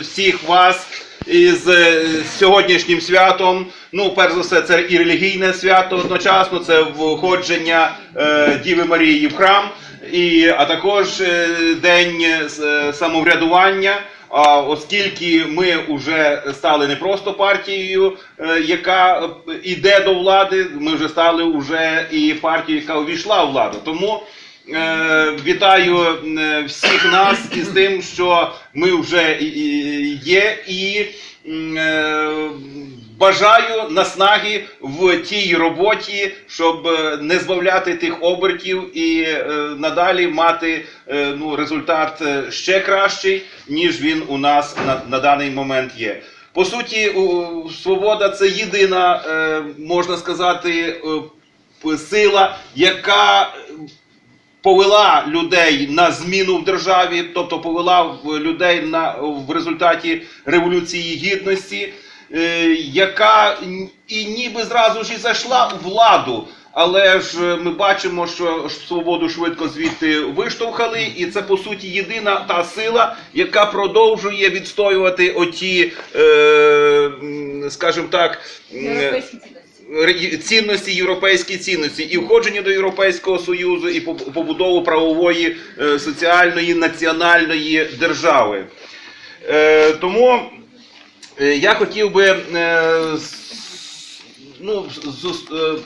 всіх вас із е, сьогоднішнім святом. Ну, перш за все, це і релігійне свято одночасно, це входження е, Діви Марії в храм, і, а також е, день самоврядування. А оскільки ми вже стали не просто партією, яка йде до влади, ми вже стали вже і партією, яка увійшла у владу. Тому вітаю е, всіх нас із тим, що ми вже є, і е, бажаю наснаги в тій роботі, щоб е, не збавляти тих обертів і е, надалі мати е, ну, результат е, ще кращий, ніж він у нас на, на даний момент є. По суті, свобода це єдина, е, можна сказати, е, сила, яка повела людей на зміну в державі, тобто повела людей на в результаті революції гідності, е, яка і ніби зразу ж і зайшла у владу. Але ж е, ми бачимо, що свободу швидко звідти виштовхали, і це по суті єдина та сила, яка продовжує відстоювати оті, е, скажімо так, Європейські. Цінності, європейські цінності, і входження до Європейського Союзу, і побудову правової, е, соціальної, національної держави. Е, Тому е, я хотів би. Ну,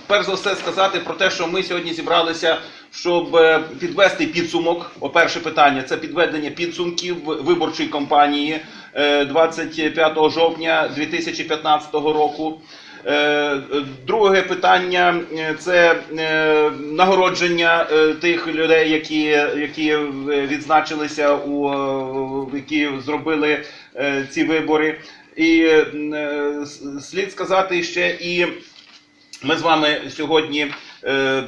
перш за все сказати про те, що ми сьогодні зібралися, щоб підвести підсумок. Перше питання це підведення підсумків виборчої кампанії е, 25 жовтня 2015 року. Е, Друге питання е, це е, нагородження тих людей, які, які відзначилися у які зробили ці вибори. І слід сказати ще і ми з вами сьогодні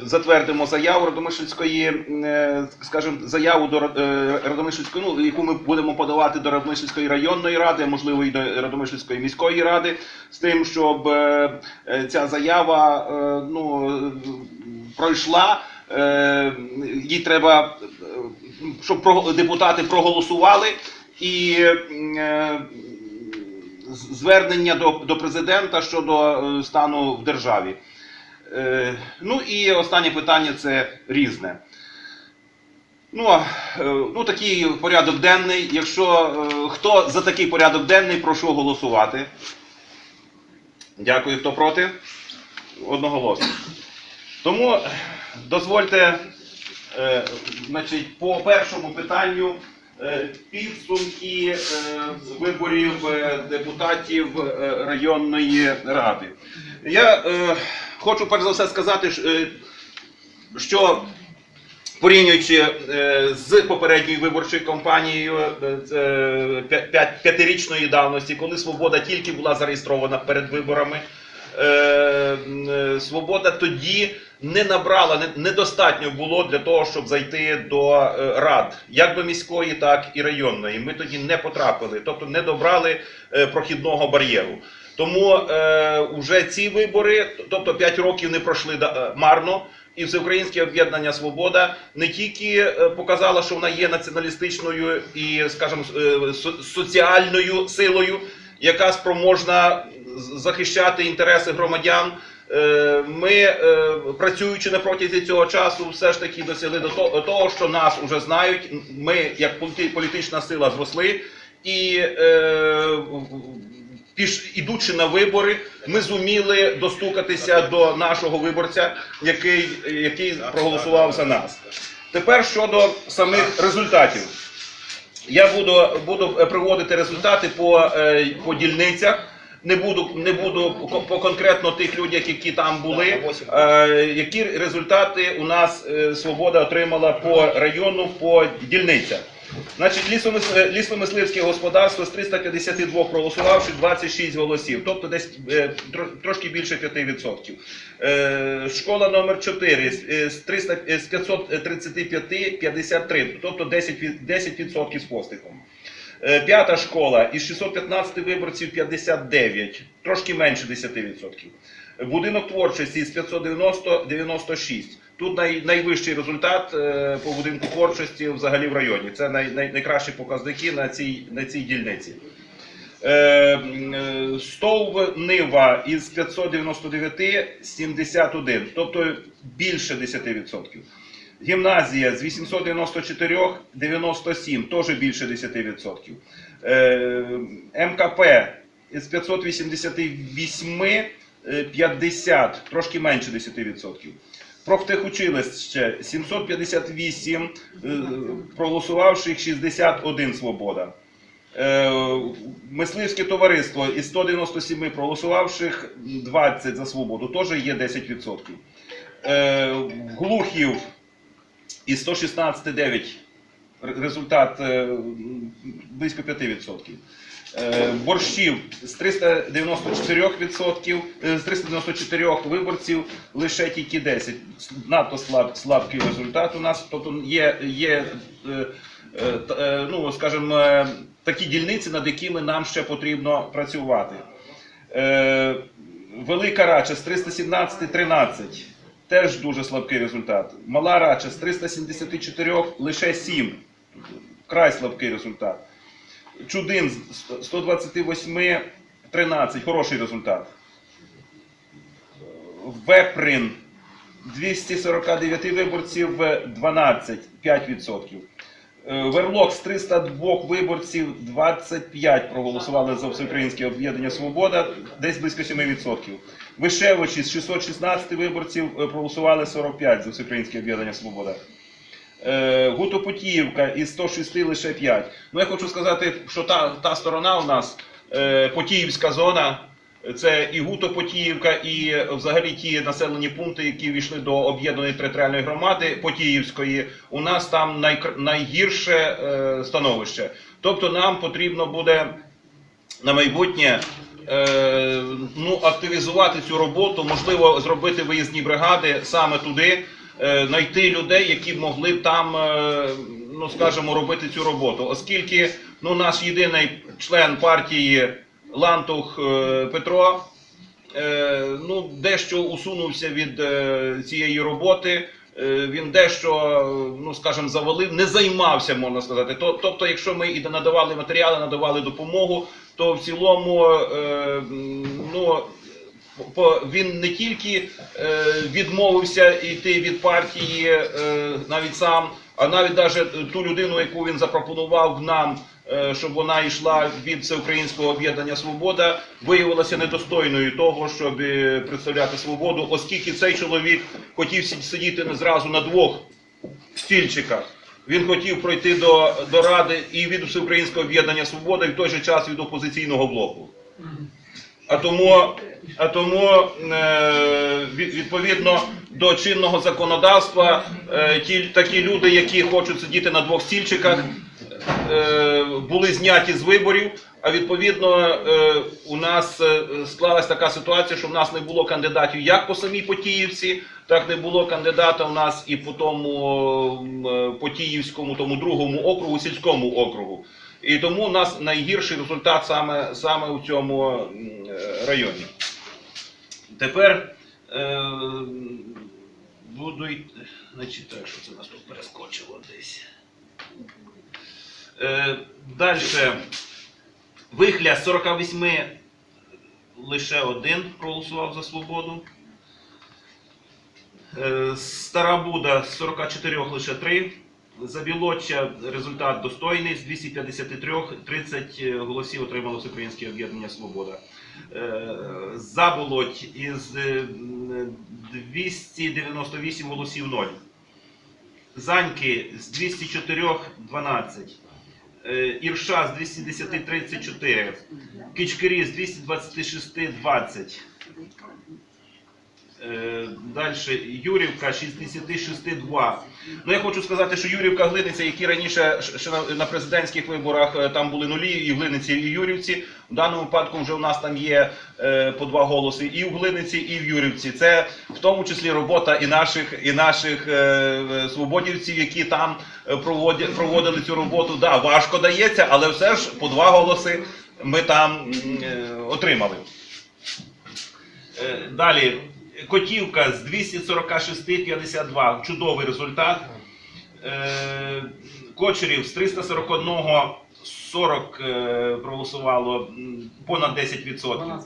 затвердимо заяву Радомишльської, е, скажімо, заяву до е, Радомишльської, ну, яку ми будемо подавати до Радомишльської районної ради, можливо і до Радомишльської міської ради, з тим, щоб е, е, ця заява е, ну, е, пройшла. Е, Їй треба, е, щоб депутати проголосували і. е, звернення до, до президента щодо е, стану в державі. Е, ну і останнє питання це різне. Ну, е, ну такий порядок денний. Якщо е, хто за такий порядок денний, прошу голосувати. Дякую, хто проти? Одноголосно. Тому дозвольте, значить, по першому питанню підсумки виборів депутатів районної ради. Я хочу перш за все сказати, е, що порівнюючи е, з попередньою виборчою кампанією е, п'ятирічної давності, коли свобода тільки була зареєстрована перед виборами. Свобода тоді не набрала, недостатньо було для того, щоб зайти до рад, як до міської, так і районної. Ми тоді не потрапили, тобто не добрали прохідного бар'єру. Тому е, уже ці вибори, тобто 5 років не пройшли е, марно. І Всеукраїнське об'єднання Свобода не тільки е, показала, що вона є націоналістичною і, скажімо, е, соціальною силою, яка спроможна захищати інтереси громадян. Ми, працюючи на протязі цього часу, все ж таки досягли до того, що нас вже знають. Ми, як політи- політична сила, зросли і піш, ідучи на вибори, ми зуміли достукатися до нашого виборця, який, який проголосував за нас. Тепер щодо самих результатів. Я буду, буду е, приводити результати по, е, по дільницях. Не буду, не буду по, конкретно тих людях, які там були. Е, які результати у нас свобода отримала по району, по дільницях. Значить, е, лісомисливське господарство з 352 проголосувавши 26 голосів, тобто десь е, трошки більше 5%. Е, школа номер 4 з, е, з 300, е, з 535 53, тобто 10%, 10% з постиком. П'ята школа із 615 виборців 59, трошки менше 10%. Будинок творчості з 590 96. Тут най, найвищий результат е, по будинку творчості взагалі в районі. Це най, най, найкращі показники на цій, на цій дільниці. Е, е, Стовп Нива із 599 71, тобто більше 10%. Гімназія з 894 97, теж більше 10%. Е, МКП із 588 е, 50, трошки менше 10%. Профтехучилище 758, е, проголосувавших 61 свобода. Е, Мисливське товариство із 197 проголосувавших 20 за свободу, теж є 10%. Е, Глухів із 116,9 р- результат е, близько 5%. Е, Борщів з 394%, е, з 394 виборців лише тільки 10. Надто слаб, слабкий результат у нас. Тобто є, є е, ну, скажімо, такі дільниці, над якими нам ще потрібно працювати. Велика Рача з 317 13. Теж дуже слабкий результат. Мала Рача з 374 лише 7. Край слабкий результат. Чудин з 128 13. Хороший результат. Веприн 249 виборців 12, 5%. Е, Верлок з 302 виборців 25 проголосували за Всеукраїнське об'єднання Свобода, десь близько 7%. Вишевичі з 616 виборців е, проголосували 45 за Всеукраїнське об'єднання Свобода. Е, Гутопутіївка із 106 лише 5. Ну я хочу сказати, що та, та сторона у нас, е, Потіївська зона, це і Гутопотіївка, і взагалі ті населені пункти, які війшли до об'єднаної територіальної громади Потіївської, у нас там найкр- найгірше е, становище. Тобто нам потрібно буде на майбутнє ну, активізувати цю роботу, можливо, зробити виїзні бригади саме туди, знайти людей, які могли б там, е, ну скажімо, робити цю роботу. Оскільки ну, наш єдиний член партії Лантух е, Петро е, ну, дещо усунувся від е, цієї роботи. Е, Він дещо, ну скажімо, завалив, не займався, можна сказати. Тобто, якщо ми і надавали матеріали, надавали допомогу, то в цілому е, ну, він не тільки е, відмовився йти від партії е, навіть сам, а навіть даже ту людину, яку він запропонував нам, е, щоб вона йшла від всеукраїнського об'єднання Свобода, виявилася недостойною того, щоб представляти свободу, оскільки цей чоловік хотів сидіти зразу на двох стільчиках. Він хотів пройти до, до ради і від всеукраїнського об'єднання Свобода, і в той же час від опозиційного блоку. А тому, а тому е, відповідно до чинного законодавства, е, ті такі люди, які хочуть сидіти на двох стільчиках, е, були зняті з виборів. А відповідно, у нас склалась така ситуація, що в нас не було кандидатів як по самій Потіївці, так не було кандидата у нас і по тому Потіївському, тому другому округу, сільському округу. І тому у нас найгірший результат саме, саме у цьому районі. Тепер е, буду й- значить, так, що це нас тут перескочило десь. Е, Далі. Вихля з 48 лише один проголосував за свободу. Е, Стара Буда з 44 лише 3. Забілоччя результат достойний з 253, 30 голосів отримало Всеукраїнське об'єднання Свобода. Е, Заболоть із е, 298 голосів 0. Заньки з 204 12. Е, Ірша з 210 34. Кичкирі з 226 20. Далі Юрівка 66 2. Ну я хочу сказати, що Юрівка Глиниця, які раніше ще на- президентських виборах е, там були нулі, і в Глиниці, і в Юрівці. В даному випадку вже у нас там є е, по два голоси і в Глиниці, і в Юрівці. Це в тому числі робота і наших, і наших е, е, свободівців, які там е, проводили цю роботу. Да, важко дається, але все ж по два голоси ми там е, отримали. Е, Далі. Котівка з 246,52. Чудовий результат. Е, Кочерів з 341 40 е, проголосувало. Понад 10%. 12%.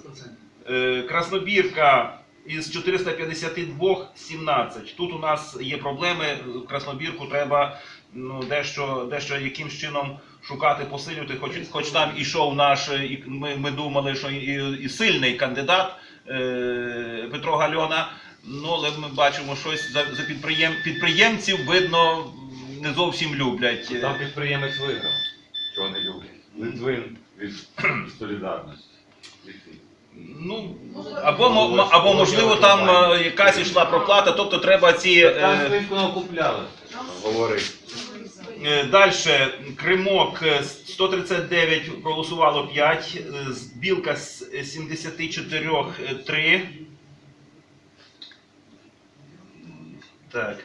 Е, Краснобірка із 452 17. Тут у нас є проблеми. Краснобірку треба ну, дещо, дещо якимсь чином шукати, посилювати. Хоч, хоч там ішов наш, е, і ми, ми думали, що і, і сильний кандидат е, Петро Гальона. Ну, але ми бачимо, щось за, за підприєм, підприємців, видно, не зовсім люблять. Там підприємець виграв, чого не люблять. Литвин від солідарності. Ну, або, мо- або можливо там е, якась йшла проплата, тобто треба ці. Там е, накупляли, говорить. Далі Кримок е, 139 проголосувало 5, е, з- Білка з 74 е, 3. Так.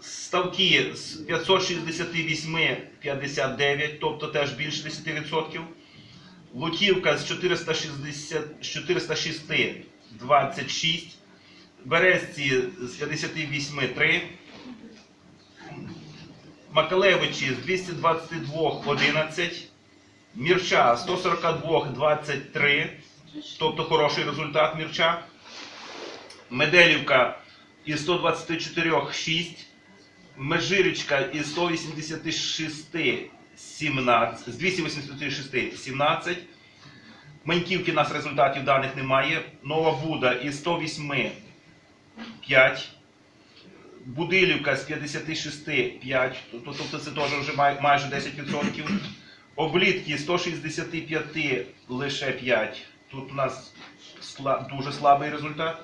Ставки з 568 59, тобто теж більше 10%. Лутівка з 460, 406 26. Березці з 58 3. Макалевичі з 222 11, Мірча 142 23, тобто хороший результат Мірча. Меделівка із 124 6, Межирічка із 186 17, з 286 17. Маньківки у нас результатів даних немає. Нова Буда із 108 5. Будилівка з 56 5, тобто це теж вже майже 10%. Облітки 165 лише 5. Тут у нас дуже слабий результат.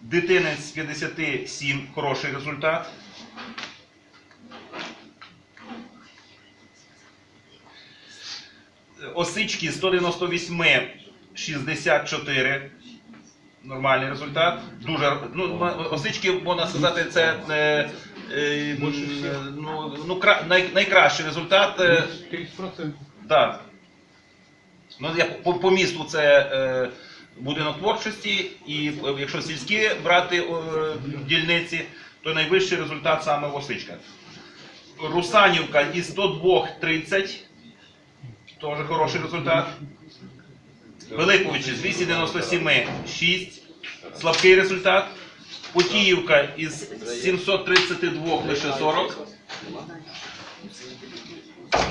Дитинець з 57 хороший результат. Осички 198 64. Нормальний результат. Дуже ну осички, можна сказати, це е, е, ну, ну, кра- най, найкращий результат. Е, 30%. так. Ну, я по, по місту це е, будинок творчості, і е, якщо сільські брати е, дільниці, то найвищий результат саме в Осичках. Русанівка із 102 30. Теж хороший результат. Великовичі з 297 6. Слабкий результат. Потіївка із 732 лише 40.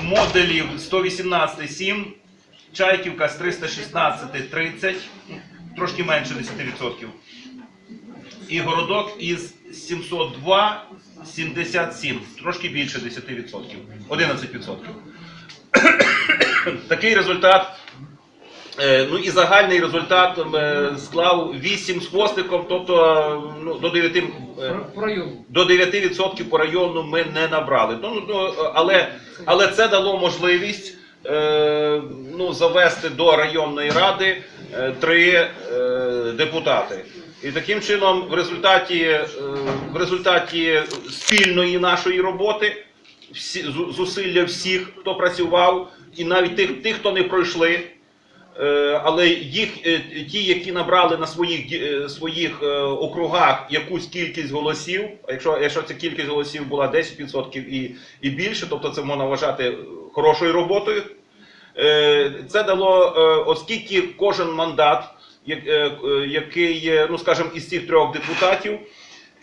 Моделів 118 7. Чайківка з 316 30. Трошки менше 10%. І городок із 702 77. Трошки більше 10%. 11%. Такий результат. Е, Ну і загальний результат е, склав 8 з хвостиком, тобто е, ну, до 9 до 9% по району ми не набрали. Ну, ну, але, але це дало можливість е, ну, завести до районної ради е, три е, депутати. І таким чином, в результаті, е, в результаті спільної нашої роботи, зусилля всіх, хто працював, і навіть тих, тих хто не пройшли. Е, Але їх е, ті, які набрали на своїх е, своїх округах якусь кількість голосів, якщо, якщо ця кількість голосів була 10% і, і більше, тобто це можна вважати хорошою роботою. Це дало, оскільки кожен мандат, як- який, ну скажімо, із цих трьох депутатів,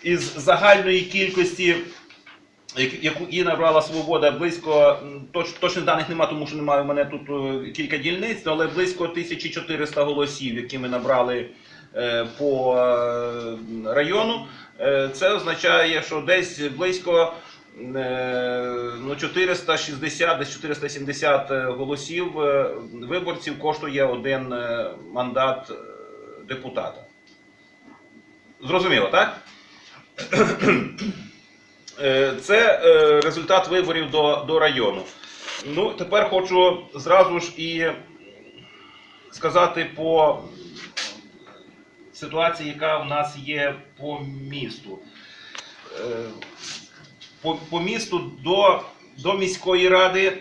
із загальної кількості як- яку і набрала свобода близько точ, точних даних немає, тому що немає у мене тут е, кілька дільниць, але близько 1400 голосів, які ми набрали е, по е, району. Це означає, що десь близько ну, 460, десь 470 е, голосів виборців коштує один мандат депутата. Зрозуміло, так? Е, Це е, результат виборів до, до району. Ну, тепер хочу зразу ж і сказати по ситуації, яка в нас є по місту. Е, По, по місту до, до міської ради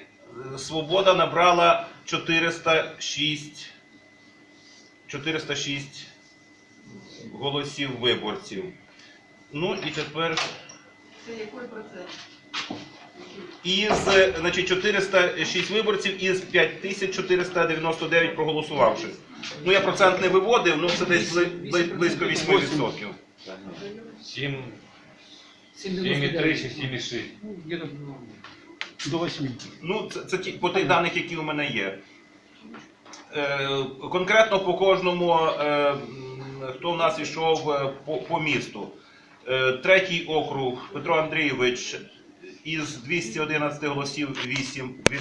Свобода набрала 406, 406 голосів виборців. Ну і тепер Це який процент? із значить, 406 виборців із 5499 проголосувавши. Ну я процент не виводив, ну це десь бли- бли- близько 8%. 7, 7,3 чи 7,6. До 8. Ну, це, це ті, по тих даних, які у мене є. Е, конкретно по кожному, е, м, хто в нас йшов е, по, по місту. Е, третій округ Петро Андрійович із 211 голосів 8